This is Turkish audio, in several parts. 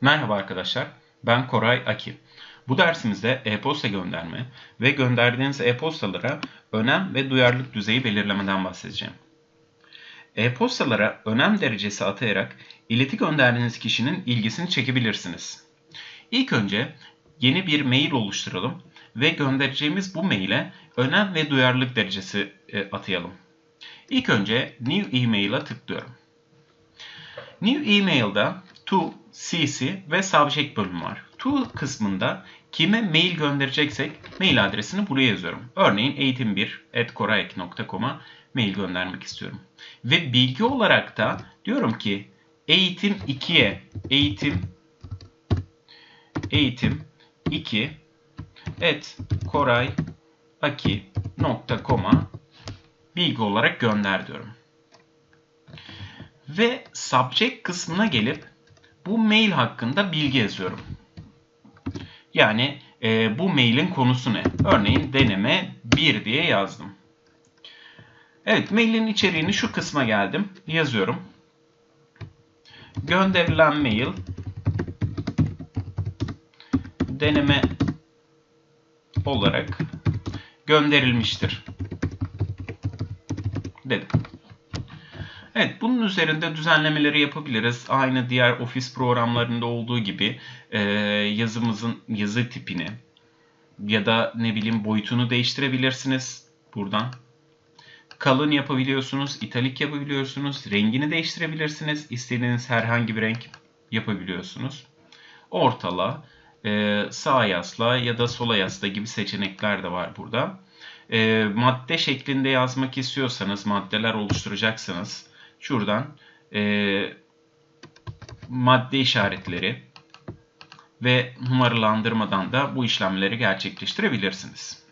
Merhaba arkadaşlar, ben Koray Aki. Bu dersimizde e-posta gönderme ve gönderdiğiniz e-postalara önem ve duyarlılık düzeyi belirlemeden bahsedeceğim. E-postalara önem derecesi atayarak ileti gönderdiğiniz kişinin ilgisini çekebilirsiniz. İlk önce yeni bir mail oluşturalım ve göndereceğimiz bu maile önem ve duyarlılık derecesi e, atayalım. İlk önce New Email'a tıklıyorum. New Email'da to, cc ve subject bölümü var. To kısmında kime mail göndereceksek mail adresini buraya yazıyorum. Örneğin eğitim1.korayek.com'a mail göndermek istiyorum. Ve bilgi olarak da diyorum ki eğitim 2'ye eğitim eğitim 2 et korayaki.com'a bilgi olarak gönder diyorum. Ve subject kısmına gelip bu mail hakkında bilgi yazıyorum. Yani e, bu mailin konusu ne? Örneğin deneme 1 diye yazdım. Evet mailin içeriğini şu kısma geldim. Yazıyorum. Gönderilen mail deneme olarak gönderilmiştir. Dedim. Evet, bunun üzerinde düzenlemeleri yapabiliriz. Aynı diğer ofis programlarında olduğu gibi e, yazımızın yazı tipini ya da ne bileyim boyutunu değiştirebilirsiniz buradan. Kalın yapabiliyorsunuz, italik yapabiliyorsunuz, rengini değiştirebilirsiniz. İstediğiniz herhangi bir renk yapabiliyorsunuz. Ortala, e, sağ yasla ya da sola yasla gibi seçenekler de var burada. E, madde şeklinde yazmak istiyorsanız, maddeler oluşturacaksınız şuradan e, madde işaretleri ve numaralandırmadan da bu işlemleri gerçekleştirebilirsiniz.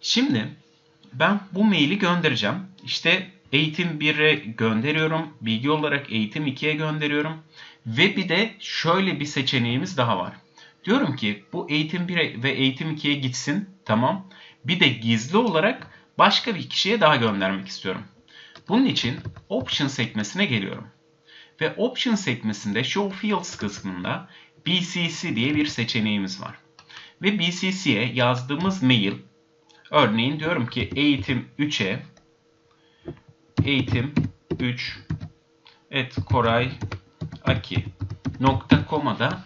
Şimdi ben bu maili göndereceğim. İşte eğitim 1'e gönderiyorum. Bilgi olarak eğitim 2'ye gönderiyorum. Ve bir de şöyle bir seçeneğimiz daha var. Diyorum ki bu eğitim 1'e ve eğitim 2'ye gitsin. Tamam. Bir de gizli olarak başka bir kişiye daha göndermek istiyorum. Bunun için Option sekmesine geliyorum. Ve Option sekmesinde Show Fields kısmında BCC diye bir seçeneğimiz var. Ve BCC'ye yazdığımız mail örneğin diyorum ki eğitim 3'e eğitim 3 et koray aki nokta da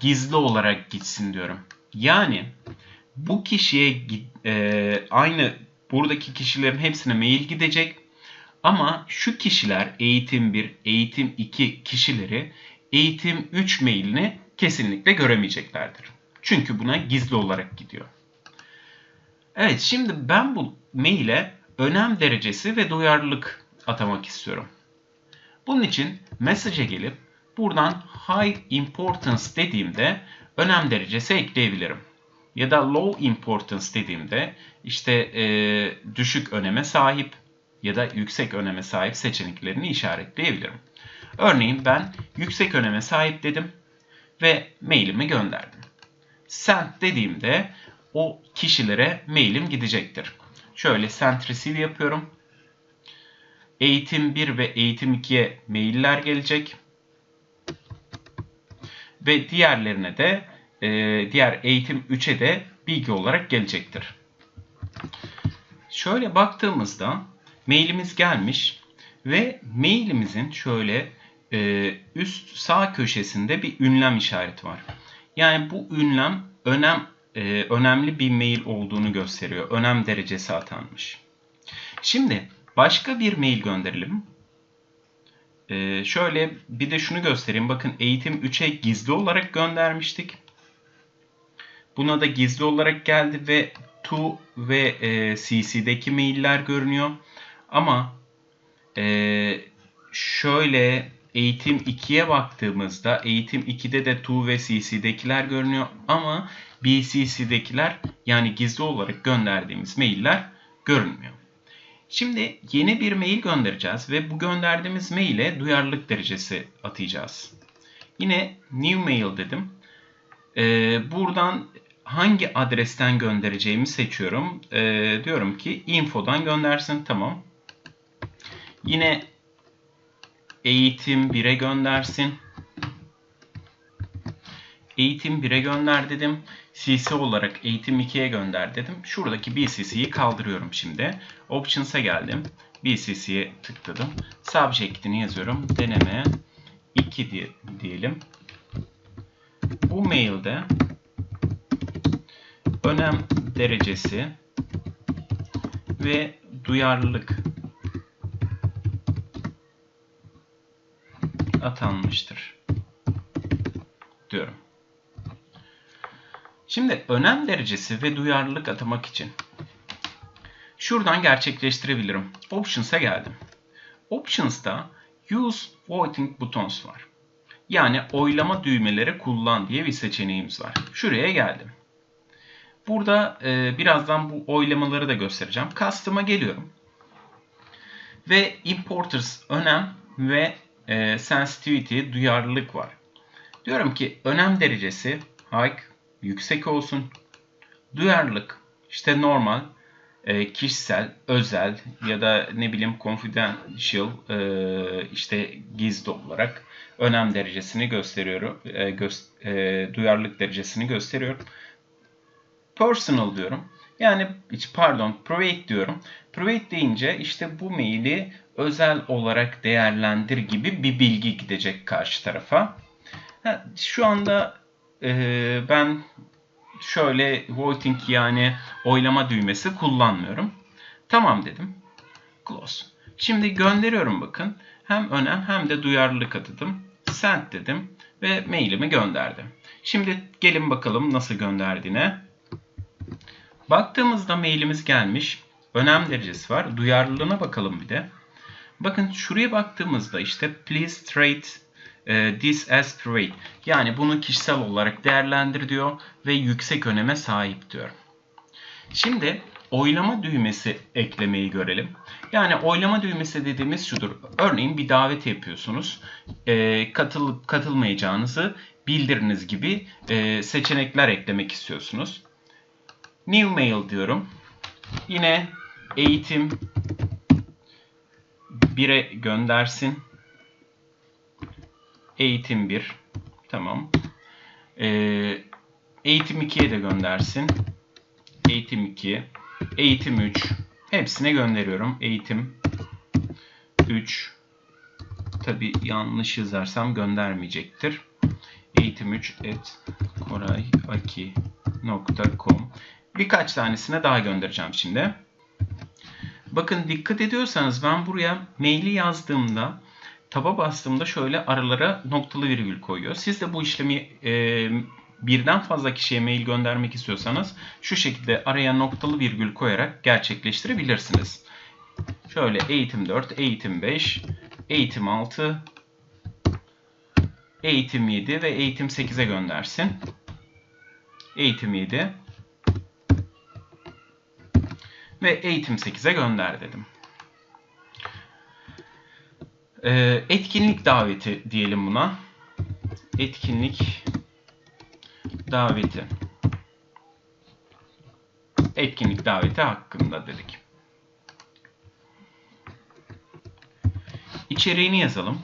gizli olarak gitsin diyorum. Yani bu kişiye e, aynı buradaki kişilerin hepsine mail gidecek ama şu kişiler eğitim 1, eğitim 2 kişileri eğitim 3 mailini kesinlikle göremeyeceklerdir. Çünkü buna gizli olarak gidiyor. Evet şimdi ben bu maile önem derecesi ve duyarlılık atamak istiyorum. Bunun için message'e gelip buradan high importance dediğimde önem derecesi ekleyebilirim. Ya da low importance dediğimde işte e, düşük öneme sahip ya da yüksek öneme sahip seçeneklerini işaretleyebilirim. Örneğin ben yüksek öneme sahip dedim ve mailimi gönderdim. Send dediğimde o kişilere mailim gidecektir. Şöyle send receive yapıyorum. Eğitim 1 ve eğitim 2'ye mailler gelecek. Ve diğerlerine de e, diğer eğitim 3'e de bilgi olarak gelecektir. Şöyle baktığımızda mailimiz gelmiş ve mailimizin şöyle e, üst sağ köşesinde bir ünlem işareti var. Yani bu ünlem önem e, önemli bir mail olduğunu gösteriyor. Önem derecesi atanmış. Şimdi başka bir mail gönderelim. E, şöyle bir de şunu göstereyim. Bakın eğitim 3'e gizli olarak göndermiştik. Buna da gizli olarak geldi ve to ve e, cc'deki mailler görünüyor. Ama e, şöyle eğitim 2'ye baktığımızda eğitim 2'de de to ve cc'dekiler görünüyor ama bcc'dekiler yani gizli olarak gönderdiğimiz mailler görünmüyor. Şimdi yeni bir mail göndereceğiz ve bu gönderdiğimiz maile duyarlılık derecesi atayacağız. Yine new mail dedim. Ee, buradan hangi adresten göndereceğimi seçiyorum. Ee, diyorum ki info'dan göndersin. Tamam. Yine eğitim 1'e göndersin. eğitim 1'e gönder dedim. CC olarak eğitim 2'ye gönder dedim. Şuradaki BCC'yi kaldırıyorum şimdi. Options'a geldim. BCC'ye tıkladım. Subject'ini yazıyorum. Deneme 2 diye, diyelim. Bu mailde önem derecesi ve duyarlılık atanmıştır diyorum. Şimdi önem derecesi ve duyarlılık atamak için şuradan gerçekleştirebilirim. Options'a geldim. Options'ta Use Voting Buttons var. Yani oylama düğmeleri kullan diye bir seçeneğimiz var. Şuraya geldim. Burada e, birazdan bu oylamaları da göstereceğim. Custom'a geliyorum. Ve Importers önem ve e, Sensitivity duyarlılık var. Diyorum ki önem derecesi high yüksek olsun. Duyarlılık işte normal, e, kişisel, özel ya da ne bileyim confidential e, işte gizli olarak önem derecesini gösteriyorum. E, göz, e, duyarlılık derecesini gösteriyorum. Personal diyorum. Yani pardon private diyorum. Private deyince işte bu maili özel olarak değerlendir gibi bir bilgi gidecek karşı tarafa. Ha, şu anda e, ben şöyle voting yani oylama düğmesi kullanmıyorum. Tamam dedim. Close. Şimdi gönderiyorum bakın. Hem önem hem de duyarlılık atadım. Send dedim ve mailimi gönderdim. Şimdi gelin bakalım nasıl gönderdiğine. Baktığımızda mailimiz gelmiş. Önem derecesi var. Duyarlılığına bakalım bir de. Bakın şuraya baktığımızda işte please trade e, this as private. Yani bunu kişisel olarak değerlendir diyor ve yüksek öneme sahip diyor. Şimdi oylama düğmesi eklemeyi görelim. Yani oylama düğmesi dediğimiz şudur. Örneğin bir davet yapıyorsunuz. E, katılıp katılmayacağınızı bildiriniz gibi e, seçenekler eklemek istiyorsunuz. New mail diyorum. Yine eğitim 1'e göndersin. Eğitim 1. Tamam. Ee, eğitim 2'ye de göndersin. Eğitim 2. Eğitim 3. Hepsine gönderiyorum. Eğitim 3. Tabi yanlış yazarsam göndermeyecektir. Eğitim 3 et korayaki.com Birkaç tanesine daha göndereceğim şimdi. Bakın dikkat ediyorsanız ben buraya maili yazdığımda taba bastığımda şöyle aralara noktalı virgül koyuyor. Siz de bu işlemi e, birden fazla kişiye mail göndermek istiyorsanız şu şekilde araya noktalı virgül koyarak gerçekleştirebilirsiniz. Şöyle eğitim 4, eğitim 5, eğitim 6, eğitim 7 ve eğitim 8'e göndersin. Eğitim 7 ve eğitim 8'e gönder dedim. Ee, etkinlik daveti diyelim buna. Etkinlik daveti. Etkinlik daveti hakkında dedik. İçeriğini yazalım.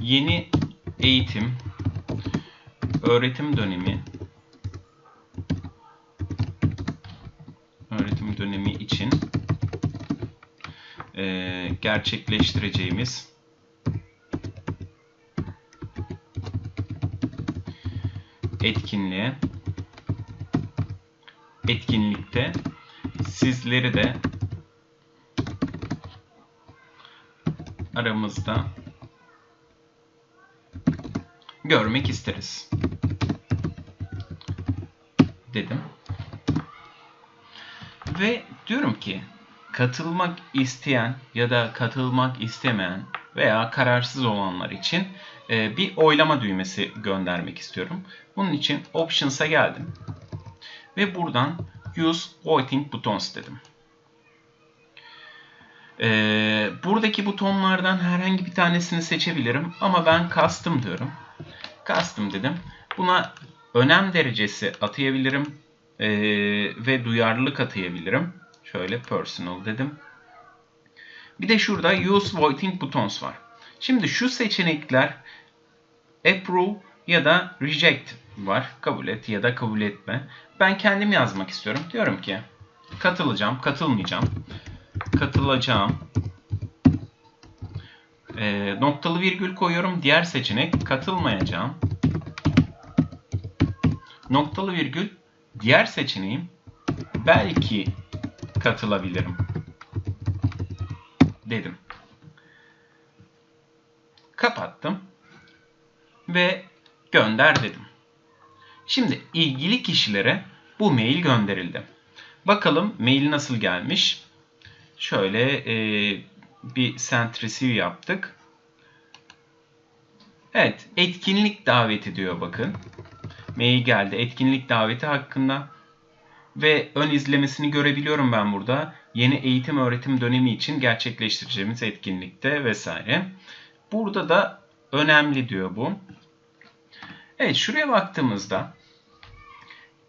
Yeni eğitim öğretim dönemi öğretim dönemi için e, gerçekleştireceğimiz etkinliğe etkinlikte sizleri de aramızda görmek isteriz dedim. Ve diyorum ki katılmak isteyen ya da katılmak istemeyen veya kararsız olanlar için e, bir oylama düğmesi göndermek istiyorum. Bunun için Options'a geldim. Ve buradan Use Voting Buttons dedim. Ee, buradaki butonlardan herhangi bir tanesini seçebilirim ama ben Custom diyorum. Custom dedim. Buna önem derecesi atayabilirim e, ve duyarlılık atayabilirim. Şöyle personal dedim. Bir de şurada use voting buttons var. Şimdi şu seçenekler approve ya da reject var. Kabul et ya da kabul etme. Ben kendim yazmak istiyorum. Diyorum ki katılacağım, katılmayacağım. Katılacağım. Ee, noktalı virgül koyuyorum. Diğer seçenek katılmayacağım. Noktalı virgül diğer seçeneğim belki katılabilirim dedim. Kapattım ve gönder dedim. Şimdi ilgili kişilere bu mail gönderildi. Bakalım mail nasıl gelmiş. Şöyle e, bir send receive yaptık. Evet, etkinlik daveti diyor bakın. Mail geldi. Etkinlik daveti hakkında ve ön izlemesini görebiliyorum ben burada. Yeni eğitim öğretim dönemi için gerçekleştireceğimiz etkinlikte vesaire. Burada da önemli diyor bu. Evet şuraya baktığımızda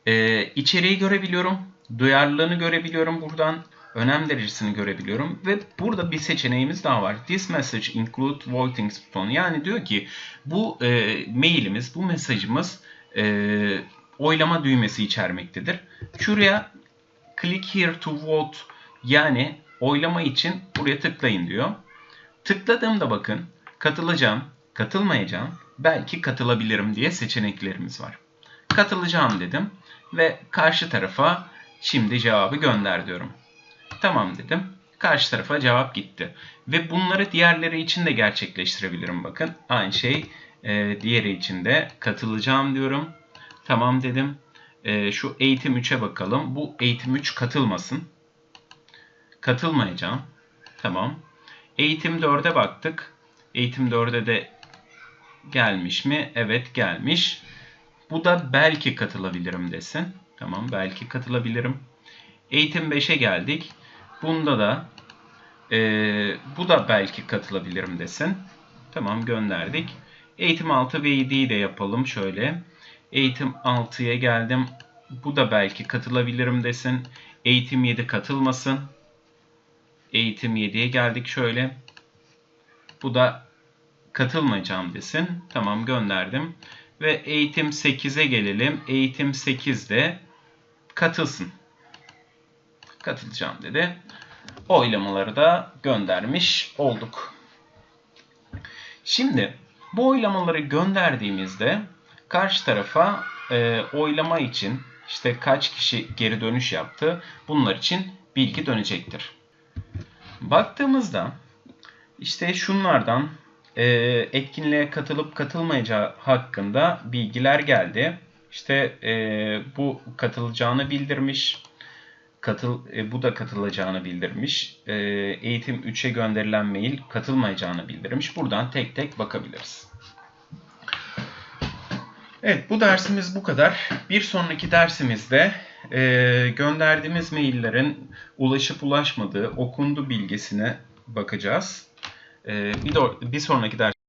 e, içeriği görebiliyorum. Duyarlılığını görebiliyorum buradan. Önem derecesini görebiliyorum. Ve burada bir seçeneğimiz daha var. This message include voting button. Yani diyor ki bu e, mailimiz, bu mesajımız e, oylama düğmesi içermektedir. Şuraya click here to vote yani oylama için buraya tıklayın diyor. Tıkladığımda bakın katılacağım, katılmayacağım, belki katılabilirim diye seçeneklerimiz var. Katılacağım dedim ve karşı tarafa şimdi cevabı gönder diyorum. Tamam dedim. Karşı tarafa cevap gitti. Ve bunları diğerleri için de gerçekleştirebilirim bakın. Aynı şey e, diğeri için de katılacağım diyorum. Tamam dedim. E, şu eğitim 3'e bakalım. Bu eğitim 3 katılmasın. Katılmayacağım. Tamam. Eğitim 4'e baktık. Eğitim 4'e de gelmiş mi? Evet gelmiş. Bu da belki katılabilirim desin. Tamam belki katılabilirim. Eğitim 5'e geldik. Bunda da e, bu da belki katılabilirim desin. Tamam gönderdik. Eğitim 6 ve 7'yi de yapalım şöyle. Eğitim 6'ya geldim. Bu da belki katılabilirim desin. Eğitim 7 katılmasın. Eğitim 7'ye geldik şöyle. Bu da katılmayacağım desin. Tamam gönderdim. Ve eğitim 8'e gelelim. Eğitim 8'de katılsın. Katılacağım dedi. Oylamaları da göndermiş olduk. Şimdi bu oylamaları gönderdiğimizde karşı tarafa e, oylama için işte kaç kişi geri dönüş yaptı bunlar için bilgi dönecektir. Baktığımızda işte şunlardan e, etkinliğe katılıp katılmayacağı hakkında bilgiler geldi. İşte e, bu katılacağını bildirmiş. Katıl, e, bu da katılacağını bildirmiş. E, eğitim 3'e gönderilen mail katılmayacağını bildirmiş. Buradan tek tek bakabiliriz. Evet bu dersimiz bu kadar. Bir sonraki dersimizde e, gönderdiğimiz maillerin ulaşıp ulaşmadığı okundu bilgisine bakacağız. E, bir, bir sonraki ders